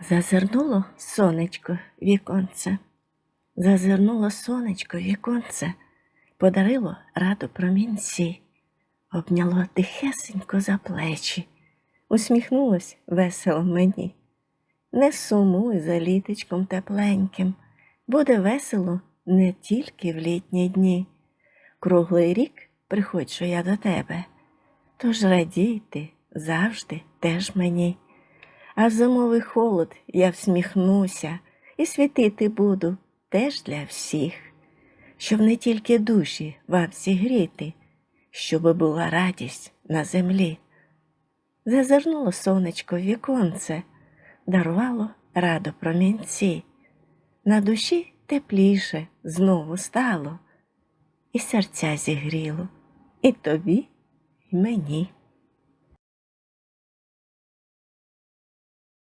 Зазирнуло сонечко віконце, зазирнуло сонечко віконце, подарило раду промінці, обняло тихесенько за плечі, усміхнулось весело мені. Не сумуй за літочком тепленьким, буде весело не тільки в літні дні. Круглий рік приходжу я до тебе, тож радій ти завжди теж мені. А в зимовий холод я всміхнуся і світити буду теж для всіх, щоб не тільки душі вам зігріти, щоби була радість на землі. Зазирнуло сонечко в віконце, дарувало раду промінці. На душі тепліше знову стало, і серця зігріло, і тобі, і мені.